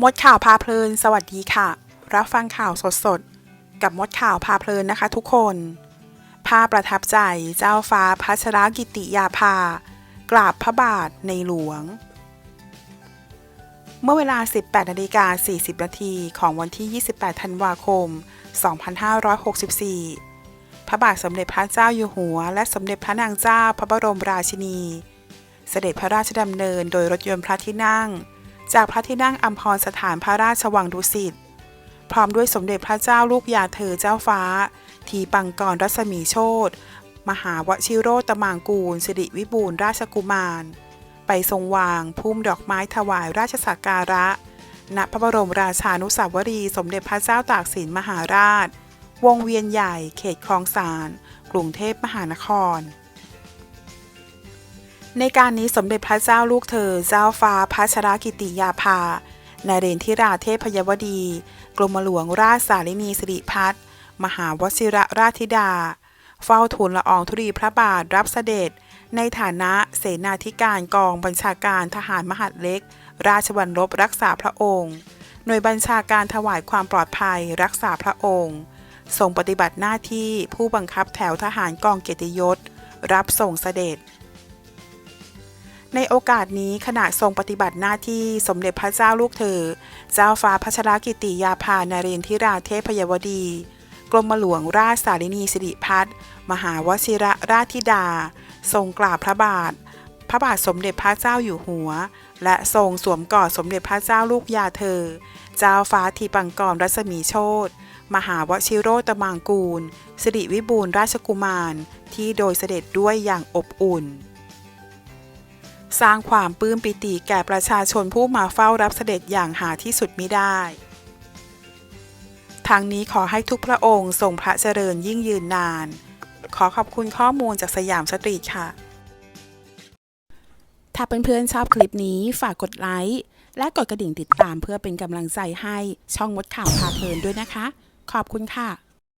มดข่าวพาเพลิน สวัสดีค่ะ รับฟังข่าวสดๆ กับมดข่าวพาเพลินนะคะทุกคน ภาพประทับใจเจ้าฟ้าพัชรกิติยาภา กราบพระบาทในหลวง เมื่อเวลา 18นาฬิกา40นาทีของวันที่ 28 ธันวาคม 2564 พระบาทสมเด็จพระเจ้าอยู่หัว และสมเด็จพระนางเจ้าพระบรมราชินี เสด็จพระราชดำเนินโดยรถยนต์พระที่นั่ง จากพระที่นั่งอัมพรสถานพระราชวังดุสิต พร้อมด้วยสมเด็จพระเจ้าลูกยาเธอเจ้าฟ้า ทีปังกรรัศมีโชตมหาวชิโรตมางกูล สิริวิบูลราชกุมาร ไปทรงวางพุ่มดอกไม้ถวายราชสักการะ ณ พระบรมราชานุสาวรีสมเด็จพระเจ้าตากสินมหาราช วงเวียนใหญ่เขตคลองสารกรุงเทพมหานคร ในการนี้สมเด็จพระเจ้าลูกเธอ เจ้าฟ้าพัชรกิติยาภานาเรนทิราเทพยวดี กรมหลวงราชสารินีสิริพัฒน์มหาวชิระราชธิดา เฝ้าทูลละอองธุรีพระบาทรับเสด็จ ในฐานะเสนาธิการกองบัญชาการทหารมหาดเล็ก ราชวัลลบรักษาพระองค์ หน่วยบัญชาการถวายความปลอดภัยรักษาพระองค์ทรงปฏิบัติหน้าที่ผู้บังคับแถวทหารกองเกียรติยศ รับส่งเสด็จ ในโอกาสนี้ขณะทรงปฏิบัติหน้าที่สมเด็จพระเจ้าลูกเธอ เจ้าฟ้าพัชรกิติยาภานาเรนทิราเทพยวดี กรมหลวงราชสารินีสิริพัฒน์มหาวชิระราชธิดา ทรงกราบพระบาท พระบาทสมเด็จพระเจ้าอยู่หัว และทรงสวมกอดสมเด็จพระเจ้าลูกยาเธอ เจ้าฟ้าทีปังกรรัศมีโชตมหาวชิโรตมางกูลสิริวิบูลราชกุมาร ที่โดยเสด็จด้วยอย่างอบอุ่น สร้างความปลื้มปิติแก่ประชาชนผู้มาเฝ้ารับเสด็จอย่างหาที่สุดมิได้ทางนี้ขอให้ทุกพระองค์ทรงพระเจริญยิ่งยืนนาน ขอขอบคุณข้อมูลจากสยามสตรีทค่ะ ถ้าเพื่อนๆชอบคลิปนี้ฝากกดไลค์และกดกระดิ่งติดตามเพื่อเป็นกำลังใจให้ช่องมดข่าวพาเพลินด้วยนะคะ ขอบคุณค่ะ